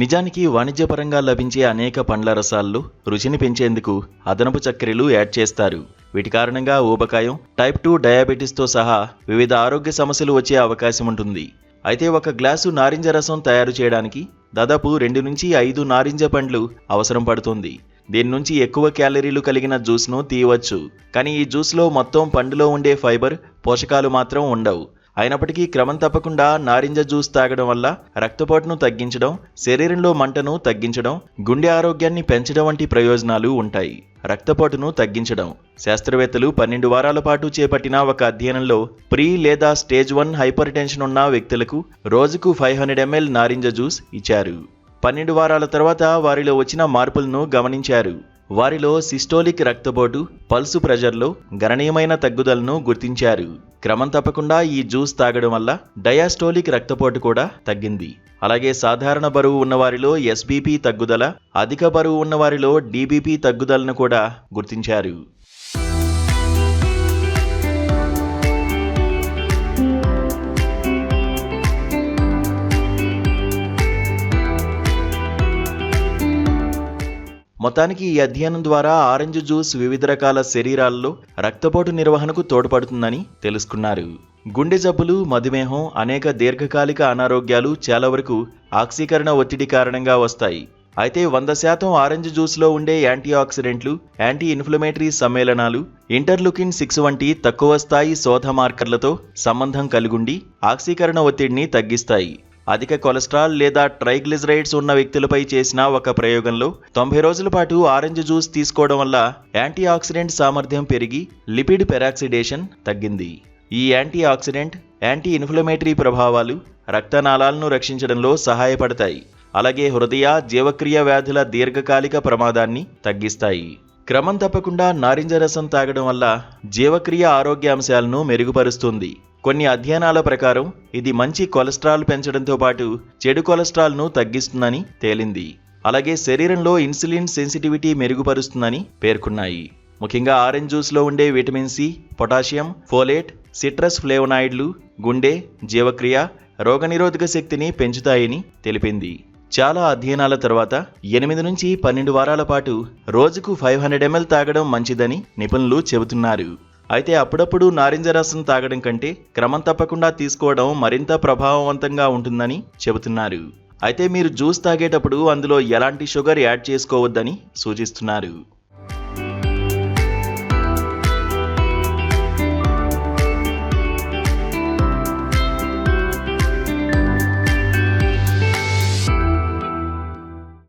నిజానికి వాణిజ్యపరంగా లభించే అనేక పండ్ల రసాల్లో రుచిని పెంచేందుకు అదనపు చక్కెరలు యాడ్ చేస్తారు. వీటి కారణంగా ఊబకాయం టైప్ టూ డయాబెటీస్తో సహా వివిధ ఆరోగ్య సమస్యలు వచ్చే అవకాశం ఉంటుంది. అయితే ఒక గ్లాసు నారింజ రసం తయారు చేయడానికి దాదాపు రెండు నుంచి ఐదు నారింజ పండ్లు అవసరం పడుతుంది. దీని నుంచి ఎక్కువ క్యాలరీలు కలిగిన జ్యూస్ను తీయవచ్చు. కానీ ఈ జ్యూస్లో మొత్తం పండులో ఉండే ఫైబర్ పోషకాలు మాత్రం ఉండవు. అయినప్పటికీ క్రమం తప్పకుండా నారింజ జ్యూస్ తాగడం వల్ల రక్తపోటును తగ్గించడం శరీరంలో మంటను తగ్గించడం గుండె ఆరోగ్యాన్ని పెంచడం వంటి ప్రయోజనాలు ఉంటాయి. రక్తపోటును తగ్గించడం. శాస్త్రవేత్తలు పన్నెండు వారాల పాటు చేపట్టిన ఒక అధ్యయనంలో ప్రీ లేదా స్టేజ్ వన్ హైపర్ టెన్షన్ ఉన్న వ్యక్తులకు రోజుకు ఫైవ్ హండ్రెడ్ ఎంఎల్ నారింజ జ్యూస్ ఇచ్చారు. పన్నెండు వారాల తర్వాత వారిలో వచ్చిన మార్పులను గమనించారు. వారిలో సిస్టోలిక్ రక్తపోటు పల్సు ప్రెజర్లో గణనీయమైన తగ్గుదలను గుర్తించారు. క్రమం తప్పకుండా ఈ జ్యూస్ తాగడం వల్ల డయాస్టోలిక్ రక్తపోటు కూడా తగ్గింది. అలాగే సాధారణ బరువు ఉన్నవారిలో ఎస్బీపీ తగ్గుదల అధిక బరువు ఉన్నవారిలో డీబీపీ తగ్గుదలను కూడా గుర్తించారు. మొత్తానికి ఈ అధ్యయనం ద్వారా ఆరెంజ్ జ్యూస్ వివిధ రకాల శరీరాల్లో రక్తపోటు నిర్వహణకు తోడ్పడుతుందని తెలుసుకున్నారు. గుండె జబ్బులు మధుమేహం అనేక దీర్ఘకాలిక అనారోగ్యాలు చాలా వరకు ఆక్సీకరణ ఒత్తిడి కారణంగా వస్తాయి. అయితే వంద శాతం ఆరెంజ్ జ్యూస్లో ఉండే యాంటీ ఆక్సిడెంట్లు యాంటీ ఇన్ఫ్లమేటరీ సమ్మేళనాలు ఇంటర్లుకిన్ సిక్స్ వంటి తక్కువ స్థాయి శోధ మార్కర్లతో సంబంధం కలిగుండి ఆక్సీకరణ ఒత్తిడిని తగ్గిస్తాయి. అధిక కొలెస్ట్రాల్ లేదా ట్రైగ్లిజరైడ్స్ ఉన్న వ్యక్తులపై చేసిన ఒక ప్రయోగంలో తొంభై రోజుల పాటు ఆరెంజ్ జ్యూస్ తీసుకోవడం వల్ల యాంటీ ఆక్సిడెంట్ సామర్థ్యం పెరిగి లిపిడ్ పెరాక్సిడేషన్ తగ్గింది. ఈ యాంటీ ఆక్సిడెంట్ యాంటీ ఇన్ఫ్లమేటరీ ప్రభావాలు రక్తనాళాలను రక్షించడంలో సహాయపడతాయి. అలాగే హృదయ జీవక్రియ వ్యాధుల దీర్ఘకాలిక ప్రమాదాన్ని తగ్గిస్తాయి. క్రమం తప్పకుండా నారింజ రసం తాగడం వల్ల జీవక్రియ ఆరోగ్య అంశాలను మెరుగుపరుస్తుంది. కొన్ని అధ్యయనాల ప్రకారం ఇది మంచి కొలెస్ట్రాల్ పెంచడంతో పాటు చెడు కొలెస్ట్రాల్ను తగ్గిస్తుందని తేలింది. అలాగే శరీరంలో ఇన్సులిన్ సెన్సిటివిటీ మెరుగుపరుస్తుందని పేర్కొన్నాయి. ముఖ్యంగా ఆరెంజ్ జ్యూస్లో ఉండే vitamin C potassium folate citrus ఫ్లేవనాయిడ్లు గుండె జీవక్రియ రోగనిరోధక శక్తిని పెంచుతాయని తెలిపింది. చాలా అధ్యయనాల తర్వాత ఎనిమిది నుంచి పన్నెండు వారాల పాటు రోజుకు ఫైవ్ హండ్రెడ్ ఎంఎల్ తాగడం మంచిదని నిపుణులు చెబుతున్నారు. అయితే అప్పుడప్పుడు నారింజ రసం తాగడం కంటే క్రమం తప్పకుండా తీసుకోవడం మరింత ప్రభావవంతంగా ఉంటుందని చెబుతున్నారు. అయితే మీరు జ్యూస్ తాగేటప్పుడు అందులో ఎలాంటి షుగర్ యాడ్ చేసుకోవద్దని సూచిస్తున్నారు.